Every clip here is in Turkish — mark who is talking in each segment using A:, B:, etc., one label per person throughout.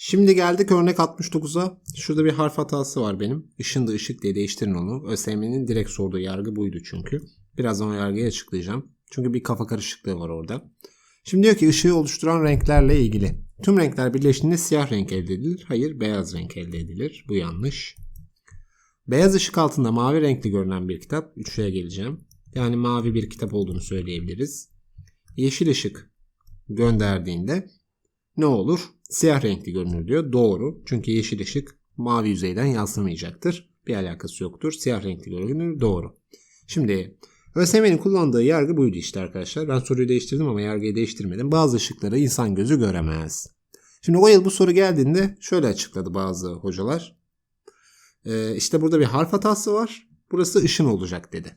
A: Şimdi geldik örnek 69'a. Şurada bir harf hatası var benim. Işın da ışık diye değiştirin onu. ÖSYM'nin direkt sorduğu yargı buydu çünkü. Birazdan o yargıyı açıklayacağım. Çünkü bir kafa karışıklığı var orada. Şimdi diyor ki ışığı oluşturan renklerle ilgili. Tüm renkler birleştiğinde siyah renk elde edilir. Hayır beyaz renk elde edilir. Bu yanlış. Beyaz ışık altında mavi renkli görünen bir kitap. Üçlüye geleceğim. Yani mavi bir kitap olduğunu söyleyebiliriz. Yeşil ışık gönderdiğinde ne olur? Siyah renkli görünür diyor. Doğru. Çünkü yeşil ışık mavi yüzeyden yansımayacaktır. Bir alakası yoktur. Siyah renkli görünür. Doğru. Şimdi ÖSYM'nin kullandığı yargı buydu işte arkadaşlar. Ben soruyu değiştirdim ama yargıyı değiştirmedim. Bazı ışıkları insan gözü göremez. Şimdi o yıl bu soru geldiğinde şöyle açıkladı bazı hocalar. Ee, işte burada bir harf hatası var. Burası ışın olacak dedi.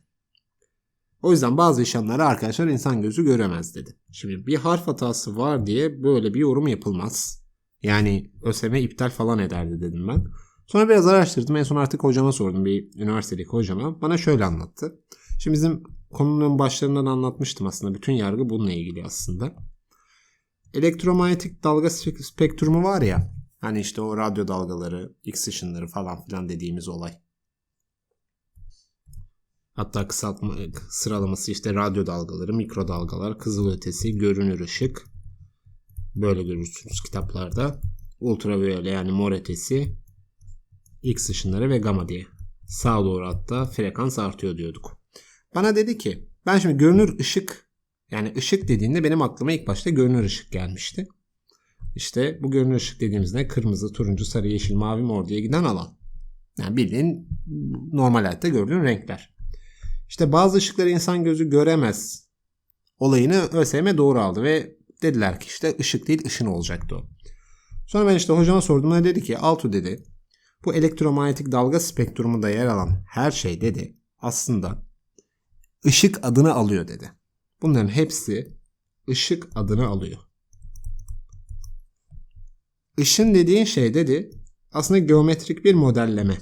A: O yüzden bazı ışınları arkadaşlar insan gözü göremez dedi. Şimdi bir harf hatası var diye böyle bir yorum yapılmaz. Yani ÖSYM iptal falan ederdi dedim ben. Sonra biraz araştırdım. En son artık hocama sordum. Bir üniversitedeki hocama. Bana şöyle anlattı. Şimdi bizim konunun başlarından anlatmıştım aslında. Bütün yargı bununla ilgili aslında. Elektromanyetik dalga spektrumu var ya. Hani işte o radyo dalgaları, X ışınları falan filan dediğimiz olay. Hatta kısaltma sıralaması işte radyo dalgaları, mikro dalgalar, kızılötesi, görünür ışık. Böyle görürsünüz kitaplarda. Ultraviyole yani mor ötesi, X ışınları ve gamma diye. Sağa doğru hatta frekans artıyor diyorduk. Bana dedi ki ben şimdi görünür ışık yani ışık dediğinde benim aklıma ilk başta görünür ışık gelmişti. İşte bu görünür ışık dediğimizde kırmızı, turuncu, sarı, yeşil, mavi, mor diye giden alan. Yani bildiğin normal hayatta gördüğün renkler. İşte bazı ışıkları insan gözü göremez olayını ÖSYM doğru aldı ve dediler ki işte ışık değil ışın olacaktı o. Sonra ben işte hocama sordum ve dedi ki Altu dedi bu elektromanyetik dalga spektrumunda yer alan her şey dedi aslında ışık adını alıyor dedi. Bunların hepsi ışık adını alıyor. Işın dediğin şey dedi aslında geometrik bir modelleme.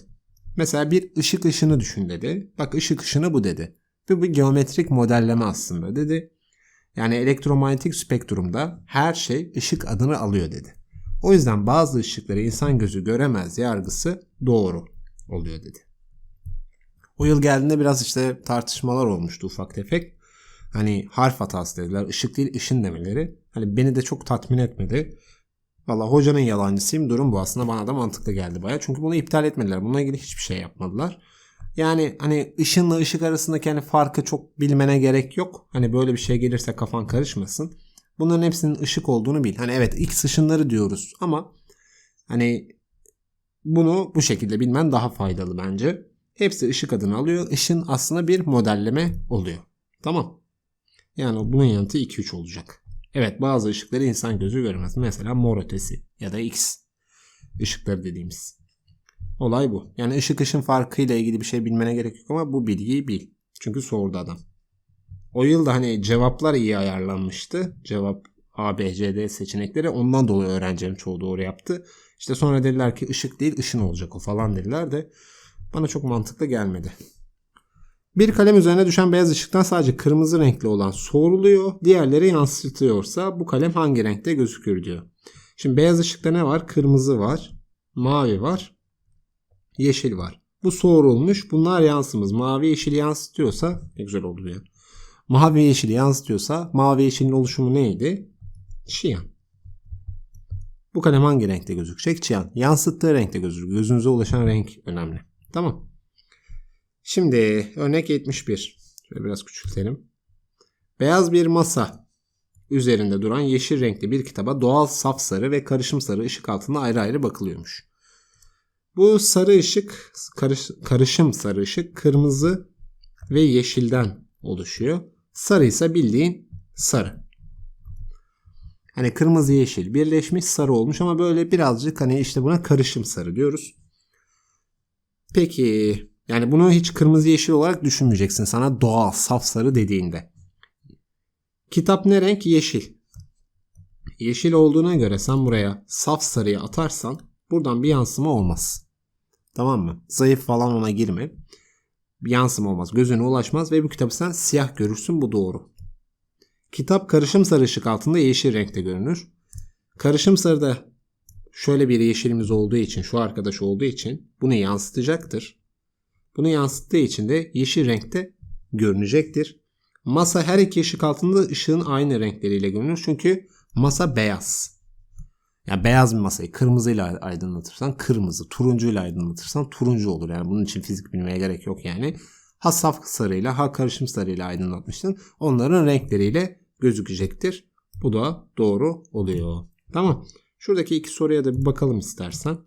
A: Mesela bir ışık ışını düşün dedi. Bak ışık ışını bu dedi. Ve bu geometrik modelleme aslında dedi. Yani elektromanyetik spektrumda her şey ışık adını alıyor dedi. O yüzden bazı ışıkları insan gözü göremez yargısı doğru oluyor dedi. O yıl geldiğinde biraz işte tartışmalar olmuştu ufak tefek. Hani harf hatası dediler. ışık değil ışın demeleri. Hani beni de çok tatmin etmedi. Valla hocanın yalancısıyım. Durum bu aslında bana da mantıklı geldi baya. Çünkü bunu iptal etmediler. Bununla ilgili hiçbir şey yapmadılar. Yani hani ışınla ışık arasındaki hani farkı çok bilmene gerek yok. Hani böyle bir şey gelirse kafan karışmasın. Bunların hepsinin ışık olduğunu bil. Hani evet X ışınları diyoruz ama hani bunu bu şekilde bilmen daha faydalı bence. Hepsi ışık adını alıyor. Işın aslında bir modelleme oluyor. Tamam. Yani bunun yanıtı 2-3 olacak. Evet bazı ışıkları insan gözü görmez. Mesela mor ötesi ya da X ışıkları dediğimiz. Olay bu. Yani ışık ışın farkıyla ilgili bir şey bilmene gerek yok ama bu bilgiyi bil. Çünkü sordu adam. O yılda hani cevaplar iyi ayarlanmıştı. Cevap A, B, C, D seçenekleri ondan dolayı öğrencilerin çoğu doğru yaptı. İşte sonra dediler ki ışık değil ışın olacak o falan dediler de bana çok mantıklı gelmedi. Bir kalem üzerine düşen beyaz ışıktan sadece kırmızı renkli olan soğuruluyor. Diğerleri yansıtıyorsa bu kalem hangi renkte gözükür diyor. Şimdi beyaz ışıkta ne var? Kırmızı var. Mavi var. Yeşil var. Bu soğurulmuş. Bunlar yansımız. Mavi yeşil yansıtıyorsa ne güzel oldu ya. Mavi yeşil yansıtıyorsa mavi yeşilin oluşumu neydi? Çiyan. Bu kalem hangi renkte gözükecek? Çiyan. Yansıttığı renkte gözükür. Gözünüze ulaşan renk önemli. Tamam. Şimdi örnek 71. Şöyle biraz küçültelim. Beyaz bir masa üzerinde duran yeşil renkli bir kitaba doğal saf sarı ve karışım sarı ışık altında ayrı ayrı bakılıyormuş. Bu sarı ışık, karış, karışım sarı ışık kırmızı ve yeşilden oluşuyor. Sarı ise bildiğin sarı. Hani kırmızı yeşil birleşmiş sarı olmuş ama böyle birazcık hani işte buna karışım sarı diyoruz. Peki yani bunu hiç kırmızı yeşil olarak düşünmeyeceksin sana doğal saf sarı dediğinde. Kitap ne renk? Yeşil. Yeşil olduğuna göre sen buraya saf sarıyı atarsan buradan bir yansıma olmaz. Tamam mı? Zayıf falan ona girme. Bir yansıma olmaz. Gözüne ulaşmaz ve bu kitabı sen siyah görürsün. Bu doğru. Kitap karışım sarı ışık altında yeşil renkte görünür. Karışım sarıda şöyle bir yeşilimiz olduğu için, şu arkadaş olduğu için bunu yansıtacaktır. Bunu yansıttığı için de yeşil renkte görünecektir. Masa her iki ışık altında ışığın aynı renkleriyle görünür. Çünkü masa beyaz. Yani beyaz bir masayı kırmızıyla aydınlatırsan kırmızı, turuncuyla aydınlatırsan turuncu olur. Yani bunun için fizik bilmeye gerek yok yani. Ha saf sarıyla ha karışım sarıyla aydınlatmışsın. Onların renkleriyle gözükecektir. Bu da doğru oluyor. Tamam. Şuradaki iki soruya da bir bakalım istersen.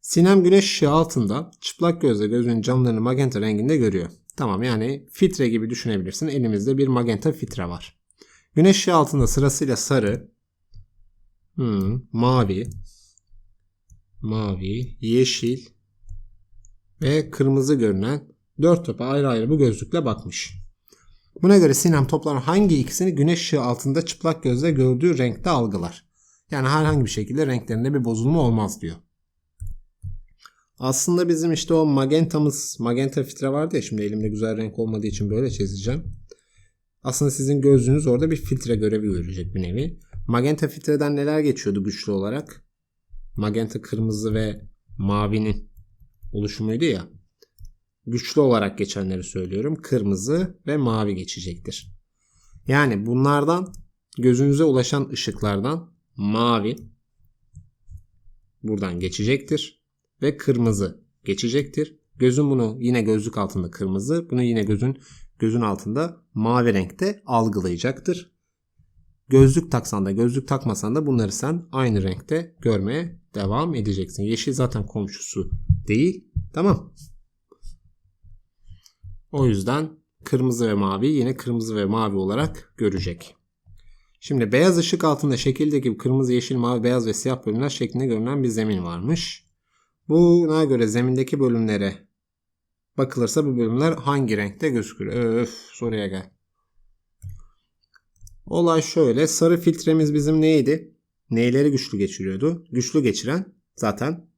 A: Sinem güneş ışığı altında çıplak gözle gözünün camlarını magenta renginde görüyor. Tamam yani filtre gibi düşünebilirsin. Elimizde bir magenta filtre var. Güneş ışığı altında sırasıyla sarı, hmm, mavi, mavi, yeşil ve kırmızı görünen dört topa ayrı ayrı bu gözlükle bakmış. Buna göre Sinem toplam hangi ikisini güneş ışığı altında çıplak gözle gördüğü renkte algılar? Yani herhangi bir şekilde renklerinde bir bozulma olmaz diyor. Aslında bizim işte o magentamız, magenta filtre vardı ya şimdi elimde güzel renk olmadığı için böyle çizeceğim. Aslında sizin gözünüz orada bir filtre görevi görecek bir nevi. Magenta filtreden neler geçiyordu güçlü olarak? Magenta kırmızı ve mavinin oluşumuydu ya. Güçlü olarak geçenleri söylüyorum. Kırmızı ve mavi geçecektir. Yani bunlardan gözünüze ulaşan ışıklardan mavi buradan geçecektir ve kırmızı geçecektir. Gözün bunu yine gözlük altında kırmızı, bunu yine gözün gözün altında mavi renkte algılayacaktır. Gözlük taksan da gözlük takmasan da bunları sen aynı renkte görmeye devam edeceksin. Yeşil zaten komşusu değil. Tamam. O yüzden kırmızı ve mavi yine kırmızı ve mavi olarak görecek. Şimdi beyaz ışık altında şekildeki kırmızı, yeşil, mavi, beyaz ve siyah bölümler şeklinde görünen bir zemin varmış. Buna göre zemindeki bölümlere bakılırsa bu bölümler hangi renkte gözükür? Öf soruya gel. Olay şöyle. Sarı filtremiz bizim neydi? Neyleri güçlü geçiriyordu? Güçlü geçiren zaten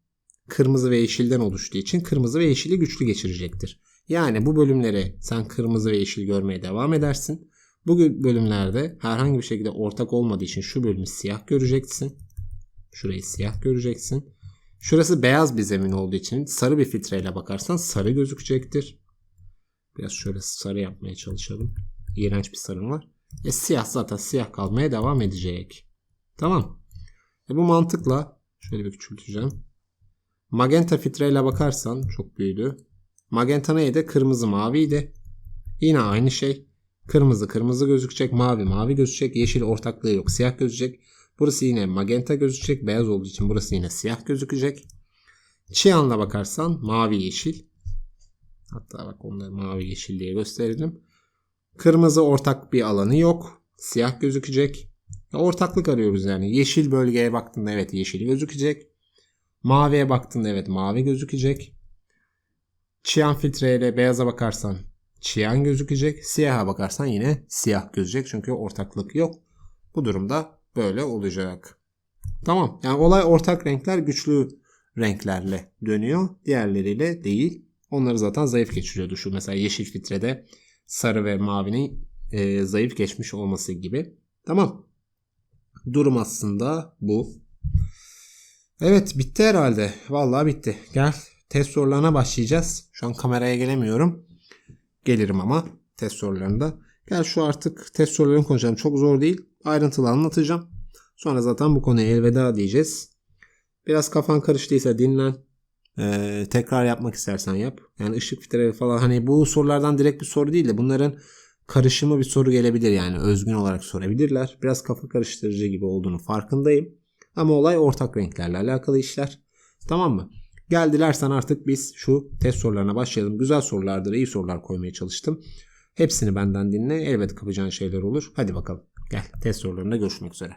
A: kırmızı ve yeşilden oluştuğu için kırmızı ve yeşili güçlü geçirecektir. Yani bu bölümlere sen kırmızı ve yeşil görmeye devam edersin. Bu bölümlerde herhangi bir şekilde ortak olmadığı için şu bölümü siyah göreceksin. Şurayı siyah göreceksin. Şurası beyaz bir zemin olduğu için sarı bir filtreyle bakarsan sarı gözükecektir. Biraz şöyle sarı yapmaya çalışalım. İğrenç bir sarım var. E siyah zaten siyah kalmaya devam edecek. Tamam. E bu mantıkla şöyle bir küçülteceğim. Magenta filtreyle bakarsan çok büyüdü. Magenta neydi? Kırmızı maviydi. Yine aynı şey. Kırmızı kırmızı gözükecek. Mavi mavi gözükecek. Yeşil ortaklığı yok. Siyah gözükecek. Burası yine magenta gözükecek. Beyaz olduğu için burası yine siyah gözükecek. Çiyanla bakarsan mavi yeşil. Hatta bak onları mavi yeşil diye gösterelim. Kırmızı ortak bir alanı yok. Siyah gözükecek. Ortaklık arıyoruz yani. Yeşil bölgeye baktığında evet yeşil gözükecek. Maviye baktığında evet mavi gözükecek. Çiyan filtreyle beyaza bakarsan çiyan gözükecek. Siyaha bakarsan yine siyah gözecek. Çünkü ortaklık yok. Bu durumda böyle olacak. Tamam. Yani olay ortak renkler güçlü renklerle dönüyor. Diğerleriyle değil. Onları zaten zayıf geçiriyordu. Şu mesela yeşil filtrede sarı ve mavinin e, zayıf geçmiş olması gibi. Tamam. Durum aslında bu. Evet bitti herhalde. Vallahi bitti. Gel test sorularına başlayacağız. Şu an kameraya gelemiyorum. Gelirim ama test sorularında. Gel şu artık test sorularını konuşalım. Çok zor değil. Ayrıntılı anlatacağım. Sonra zaten bu konuya elveda diyeceğiz. Biraz kafan karıştıysa dinlen. Ee, tekrar yapmak istersen yap. Yani ışık filtreleri falan hani bu sorulardan direkt bir soru değil de bunların karışımı bir soru gelebilir yani özgün olarak sorabilirler. Biraz kafa karıştırıcı gibi olduğunu farkındayım. Ama olay ortak renklerle alakalı işler. Tamam mı? Gel dilersen artık biz şu test sorularına başlayalım. Güzel sorulardır, iyi sorular koymaya çalıştım. Hepsini benden dinle. Elbet kapacağın şeyler olur. Hadi bakalım. Gel test sorularında görüşmek üzere.